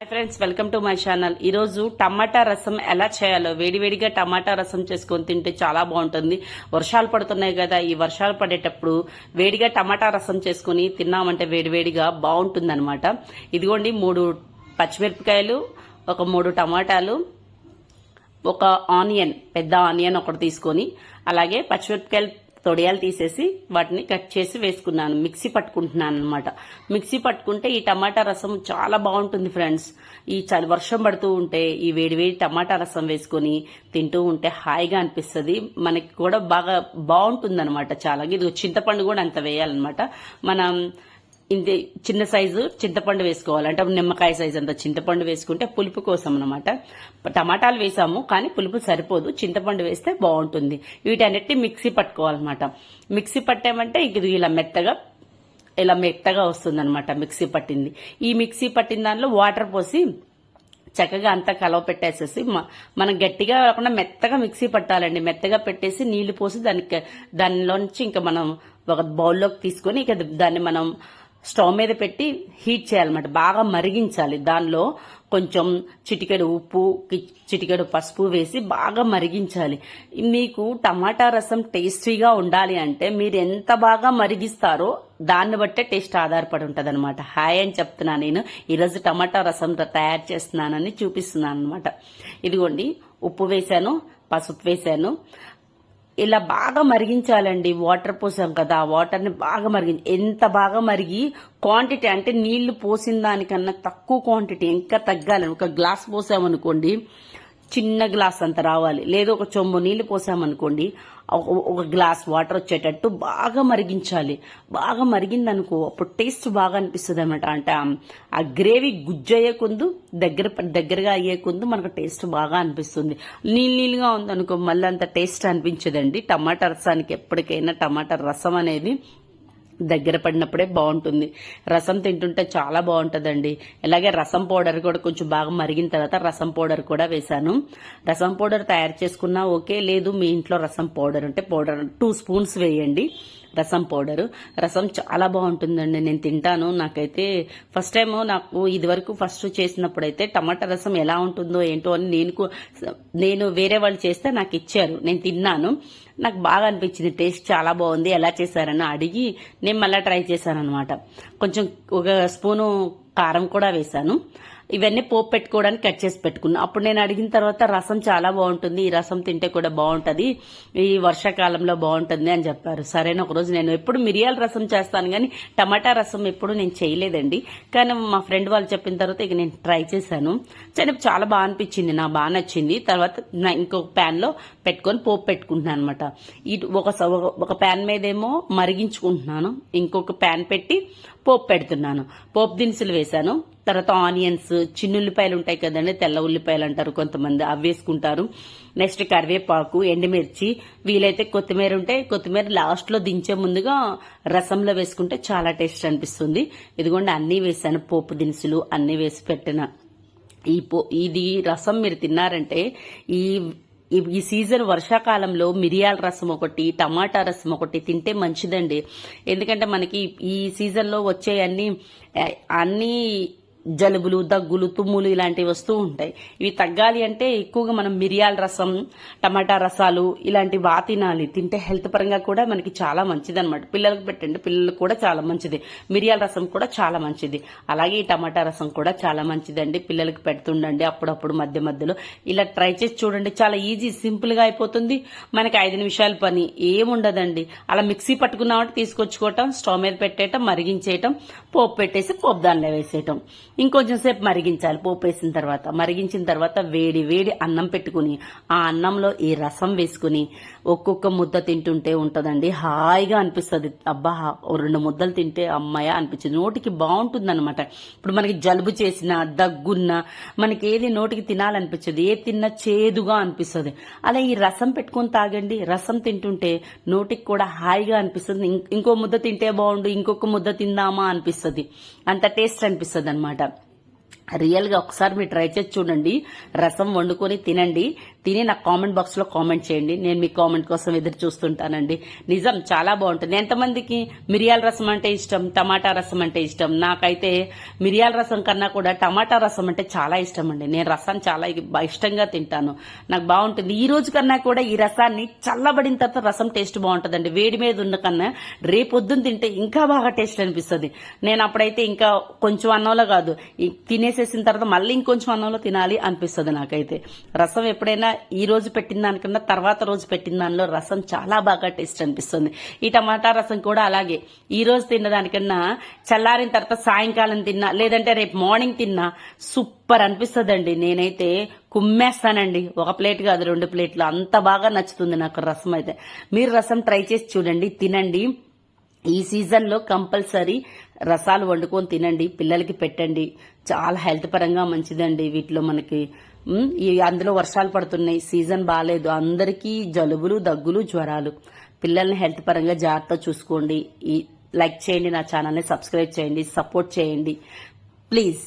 Hi friends welcome to my channel ఈరోజు టమాటా రసం ఎలా చేయాలో వేడివేడిగా టమాటా రసం చేసుకొని తింటే చాలా బాగుంటుంది. వర్షాలు పడుతున్నాయి కదా ఈ వర్షాలు పడేటప్పుడు వేడిగా టమాటా రసం చేసుకొని తిన్నామంటే వేడివేడిగా బాగుంటుంది అనమాట ఇదిగోండి మూడు పచ్చిమిరపకాయలు ఒక మూడు టమాటాలు ఒక ఆనియన్ పెద్ద ఆనియన్ ఒకటి తీసుకొని అలాగే పచ్చిమిరపకాయలు తొడియాలు తీసేసి వాటిని కట్ చేసి వేసుకున్నాను. మిక్సీ పట్టుకుంటున్నాను అనమాట మిక్సీ పట్టుకుంటే ఈ టమాటా రసం చాలా బాగుంటుంది ఫ్రెండ్స్. ఈ చలి వర్షం పడుతూ ఉంటే ఈ వేడివేడి టమాటా రసం వేసుకొని తింటూ ఉంటే హాయిగా అనిపిస్తుంది. మనకి కూడా బాగా బాగుంటుంది అనమాట చాలా. ఇది చింతపండు కూడా అంత వేయాలన్నమాట. మనం ఇది చిన్న సైజు చింతపండు వేసుకోవాలి. అంటే నిమ్మకాయ సైజు అంత చింతపండు వేసుకుంటే పులుపు కోసం అనమాట టమాటాలు వేసాము కానీ పులుపు సరిపోదు. చింతపండు వేస్తే బాగుంటుంది. వీటన్నిటి మిక్సీ పట్టుకోవాలన్నమాట. మిక్సీ పట్టామంటే ఇది ఇలా మెత్తగా ఇలా మెత్తగా వస్తుంది అనమాట మిక్సీ పట్టింది. ఈ మిక్సీ పట్టిన దానిలో వాటర్ పోసి చక్కగా అంతా కలవ పెట్టేసేసి మనం గట్టిగా కాకుండా మెత్తగా మిక్సీ పట్టాలండి. మెత్తగా పెట్టేసి నీళ్ళు పోసి దానికి దానిలోంచి ఇంకా మనం ఒక బౌల్లోకి తీసుకొని ఇక దాన్ని మనం స్టవ్ మీద పెట్టి హీట్ చేయాలన్నమాట. బాగా మరిగించాలి. దానిలో కొంచెం చిటికెడు ఉప్పు చిటికెడు పసుపు వేసి బాగా మరిగించాలి. మీకు టమాటా రసం టేస్టీగా ఉండాలి అంటే మీరు ఎంత బాగా మరిగిస్తారో దాన్ని బట్టే టేస్ట్ ఆధారపడి ఉంటుంది అనమాట హాయ్ అని చెప్తున్నా నేను. ఈరోజు టమాటా రసం తయారు చేస్తున్నానని చూపిస్తున్నాను అనమాట ఇదిగోండి. ఉప్పు వేశాను పసుపు వేశాను. ఇలా బాగా మరిగించాలండి. వాటర్ పోసాం కదా వాటర్ని బాగా మరిగించి ఎంత బాగా మరిగి క్వాంటిటీ అంటే నీళ్ళు పోసిన దానికన్నా తక్కువ క్వాంటిటీ ఇంకా తగ్గాలి. ఒక గ్లాస్ పోసామనుకోండి చిన్న గ్లాస్ అంత రావాలి. లేదు ఒక చొమ్ము నీళ్ళు పోసామనుకోండి ఒక- గ్లాస్ వాటర్ వచ్చేటట్టు బాగా మరిగించాలి. బాగా మరిగిందనుకో అప్పుడు టేస్ట్ బాగా అనిపిస్తుంది అనమాట అంటే ఆ- గ్రేవీ గుజ్జు కొందు దగ్గర దగ్గరగా అయ్యే కొందు మనకు టేస్ట్ బాగా అనిపిస్తుంది. నీళ్ళు నీళ్ళుగా ఉందనుకో మళ్ళీ అంత టేస్ట్ అనిపించదండి. టమాటా రసానికి ఎప్పటికైనా టమాటా రసం అనేది దగ్గర పడినప్పుడే బాగుంటుంది. రసం తింటుంటే చాలా బాగుంటుందండి. ఇలాగే రసం పౌడర్ కూడా కొంచెం బాగా మరిగిన తర్వాత రసం పౌడర్ కూడా వేశాను. రసం పౌడర్ తయారు చేసుకున్నా ఓకే లేదు మీ ఇంట్లో రసం పౌడర్ ఉంటే పౌడర్ టూ స్పూన్స్ వేయండి. రసం పౌడరు. రసం చాలా బాగుంటుందండి. నేను తింటాను. నాకైతే ఫస్ట్ టైం నాకు ఇదివరకు ఫస్ట్ చేసినప్పుడైతే టమాటా రసం ఎలా ఉంటుందో ఏంటో అని నేను నేను వేరే వాళ్ళు చేస్తే నాకు ఇచ్చారు. నేను తిన్నాను. నాకు బాగా అనిపించింది. టేస్ట్ చాలా బాగుంది. ఎలా చేశారని అడిగి నేను మళ్ళీ ట్రై చేశాను అనమాట కొంచెం ఒక స్పూను కారం కూడా వేశాను. ఇవన్నీ పోపు పెట్టుకోవడానికి కట్ చేసి పెట్టుకున్నాను అప్పుడు నేను అడిగిన తర్వాత రసం చాలా బాగుంటుంది ఈ రసం తింటే కూడా బాగుంటుంది ఈ వర్షాకాలంలో బాగుంటుంది అని చెప్పారు. సరైన ఒకరోజు నేను ఎప్పుడు మిరియాల రసం చేస్తాను కానీ టమాటా రసం ఎప్పుడు నేను చేయలేదండి. కానీ మా ఫ్రెండ్ వాళ్ళు చెప్పిన తర్వాత ఇక నేను ట్రై చేశాను. చాలా చాలా బాగా అనిపించింది నాకు బాగా నచ్చింది. తర్వాత నా ఇంకొక ప్యాన్లో పెట్టుకొని పోపు పెట్టుకుంటున్నాను అనమాట ఇటు ఒక ఒక- ఒక ప్యాన్ మీదేమో మరిగించుకుంటున్నాను. ఇంకొక ప్యాన్ పెట్టి పోపు పెడుతున్నాను. పోపు దినుసులు వేశాను. తర్వాత ఆనియన్స్ చిన్న ఉల్లిపాయలు ఉంటాయి కదండి తెల్ల ఉల్లిపాయలు అంటారు కొంతమంది అవి వేసుకుంటారు. నెక్స్ట్ కరివేపాకు ఎండుమిర్చి వీలైతే కొత్తిమీర ఉంటే కొత్తిమీర లాస్ట్లో దించే ముందుగా రసంలో వేసుకుంటే చాలా టేస్ట్ అనిపిస్తుంది. ఇదిగోండి అన్నీ వేసాను పోపు దినుసులు అన్నీ వేసి పెట్టిన. ఈ పో ఇది రసం మీరు తిన్నారంటే ఈ ఈ- ఈ సీజన్ వర్షాకాలంలో మిరియాల రసం ఒకటి టమాటా రసం ఒకటి తింటే మంచిదండి. ఎందుకంటే మనకి ఈ సీజన్లో వచ్చే అన్ని అన్ని జలుబులు దగ్గులు తుమ్ములు ఇలాంటివి వస్తూ ఉంటాయి. ఇవి తగ్గాలి అంటే ఎక్కువగా మనం మిరియాల రసం టమాటా రసాలు ఇలాంటి వాతినాలి తింటే హెల్త్ పరంగా కూడా మనకి చాలా మంచిది అనమాట పిల్లలకు పెట్టండి పిల్లలకు కూడా చాలా మంచిది. మిరియాల రసం కూడా చాలా మంచిది. అలాగే ఈ టమాటా రసం కూడా చాలా మంచిదండి. పిల్లలకు పెడుతుండండి అప్పుడప్పుడు మధ్య మధ్యలో. ఇలా ట్రై చేసి చూడండి. చాలా ఈజీ సింపుల్గా అయిపోతుంది. మనకి ఐదు నిమిషాల పని ఏముండదండి. అలా మిక్సీ పట్టుకున్నామంటే తీసుకొచ్చుకోవటం స్టవ్ మీద పెట్టేయటం మరిగించేయటం పోపు పెట్టేసి పోపు దానిలో వేసేయటం. ఇంకొంచెం సేపు మరిగించాలి. పోపు వేసిన తర్వాత మరిగించిన తర్వాత వేడి వేడి అన్నం పెట్టుకుని ఆ అన్నంలో ఈ రసం వేసుకుని ఒక్కొక్క ముద్ద తింటుంటే ఉంటదండి. హాయిగా అనిపిస్తుంది. అబ్బా ఓ రెండు ముద్దలు తింటే అమ్మాయ అనిపించింది. నోటికి బాగుంటుంది అనమాట ఇప్పుడు మనకి జలుబు చేసిన దగ్గున్నా మనకి ఏది నోటికి తినాలనిపించదు. ఏ తిన్నా చేదుగా అనిపిస్తుంది. అలా ఈ రసం పెట్టుకొని తాగండి. రసం తింటుంటే నోటికి కూడా హాయిగా అనిపిస్తుంది. ఇంకో ముద్ద తింటే బాగుండు. ఇంకొక ముద్ద తిందామా అనిపిస్తుంది. అంత టేస్ట్ అనిపిస్తుంది అనమాట రియల్గా ఒకసారి మీరు ట్రై చేసి చూడండి. రసం వండుకొని తినండి. తిని నాకు కామెంట్ బాక్స్లో కామెంట్ చేయండి. నేను మీ కామెంట్ కోసం ఎదురు చూస్తుంటానండి. నిజం చాలా బాగుంటుంది. ఎంతమందికి మిరియాల రసం అంటే ఇష్టం టమాటా రసం అంటే ఇష్టం? నాకైతే మిరియాల రసం కన్నా కూడా టమాటా రసం అంటే చాలా ఇష్టం అండి నేను రసాన్ని చాలా ఇష్టంగా తింటాను. నాకు బాగుంటుంది. ఈ రోజు కన్నా కూడా ఈ రసాన్ని చల్లబడిన తర్వాత రసం టేస్ట్ బాగుంటుందండి. వేడి మీద ఉన్న కన్నా రేపొద్దున తింటే ఇంకా బాగా టేస్ట్ అనిపిస్తుంది. నేను అప్పుడైతే ఇంకా కొంచెం అన్నంలో కాదు తినేసేసిన తర్వాత మళ్ళీ ఇంకొంచెం అన్నంలో తినాలి అనిపిస్తుంది నాకైతే. రసం ఎప్పుడైనా ఈ రోజు పెట్టిన దానికన్నా తర్వాత రోజు పెట్టిన దానిలో రసం చాలా బాగా టేస్ట్ అనిపిస్తుంది. ఈ టమాటా రసం కూడా అలాగే. ఈ రోజు తిన్న దానికన్నా చల్లారిన తర్వాత సాయంకాలం తిన్నా లేదంటే రేపు మార్నింగ్ తిన్నా సూపర్ అనిపిస్తుందండి. నేనైతే కుమ్మేస్తానండి. ఒక ప్లేట్ కాదు రెండు ప్లేట్లు. అంత బాగా నచ్చుతుంది నాకు రసం అయితే. మీరు రసం ట్రై చేసి చూడండి తినండి. ఈ సీజన్లో కంపల్సరీ రసాలు వండుకొని తినండి. పిల్లలకి పెట్టండి. చాలా హెల్త్ పరంగా మంచిదండి. వీటిలో మనకి అందులో వర్షాలు పడుతున్నాయి. సీజన్ బాగాలేదు అందరికీ జలుబులు దగ్గులు జ్వరాలు. పిల్లల్ని హెల్త్ పరంగా జాగ్రత్త చూసుకోండి. ఈ లైక్ చేయండి నా ఛానల్ని సబ్స్క్రైబ్ చేయండి సపోర్ట్ చేయండి. ప్లీజ్.